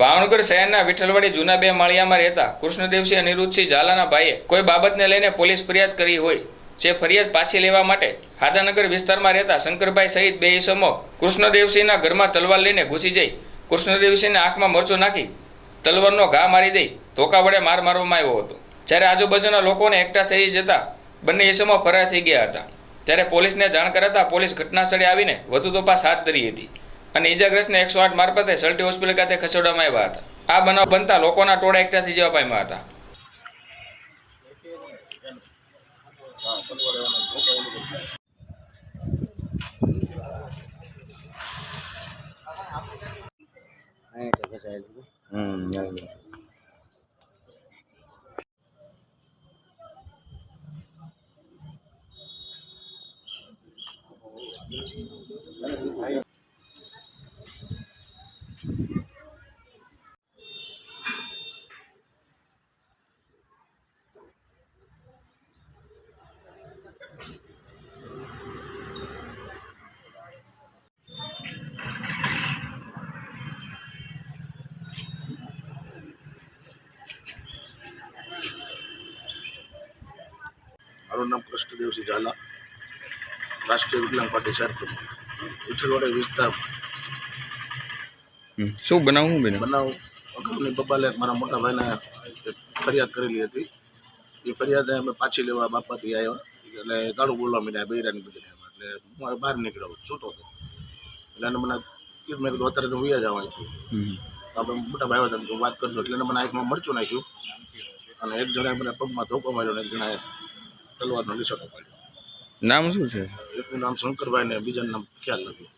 ભાવનગર શહેરના વિઠ્ઠલવાડી જૂના બે માળિયામાં રહેતા કૃષ્ણદેવસિંહ અનિરુદ્ધસિંહ ઝાલાના ભાઈએ કોઈ બાબતને લઈને પોલીસ ફરિયાદ કરી હોય, જે ફરિયાદ પાછી લેવા માટે હાદાનગર વિસ્તારમાં રહેતા શંકરભાઈ સહિત બે ઈસમો કૃષ્ણદેવસિંહના ઘરમાં તલવાર લઈને ઘૂસી જઈ કૃષ્ણદેવસિંહને આંખમાં મરચું નાખી તલવારનો ઘા મારી દઈ ધોકા વડે માર મારવામાં આવ્યો હતો. જ્યારે આજુબાજુના લોકોને એકઠા થઈ જતા બંને ઈસમો ફરાર થઈ ગયા હતા. ત્યારે પોલીસને જાણ કરાતા પોલીસ ઘટના સ્થળે આવીને વધુ તપાસ હાથ ધરી હતી. અને ઈજાગ્રસ્તને એકસો આઠ મારફતે સલટી હોસ્પિટલ ખાતે ખસેડવામાં આવ્યા હતા આ બનાવ બનતા લોકોના ટોળા એકઠા થઈ જવા પામ્યા હતા Thank નહીં. મારું નામ કૃષ્ણદેવસિંહ ઝાલા રાષ્ટ્રીય વિકલાંગ પાર્ટી શહેર પ્રમુખ વિસ્તાર. શું બનાવું બેન? બનાવું અગાઉની બબાલે મારા મોટા ભાઈને ફરિયાદ કરેલી હતી. એ ફરિયાદ અમે પાછી લેવા બાપાથી આવ્યા. એટલે ગાળું બોલવા માંડ્યા બૈરાની બધી એટલે હું બહાર નીકળ્યો છૂટો હતો એટલે એને મને કીધું મેં કીધું અત્યારે તો વૈયા જવા છું. આપણે મોટા ભાઈ હતા વાત કરજો. એટલે મને આંખમાં મરચું નાખ્યું. અને એક જણાએ મને પગમાં ધોકો માર્યો અને એક જણાએ તલવારનો પાડ્યો નામ શું છે? એકનું નામ શંકરભાઈ ને બીજાનું નામ ખ્યાલ નથી.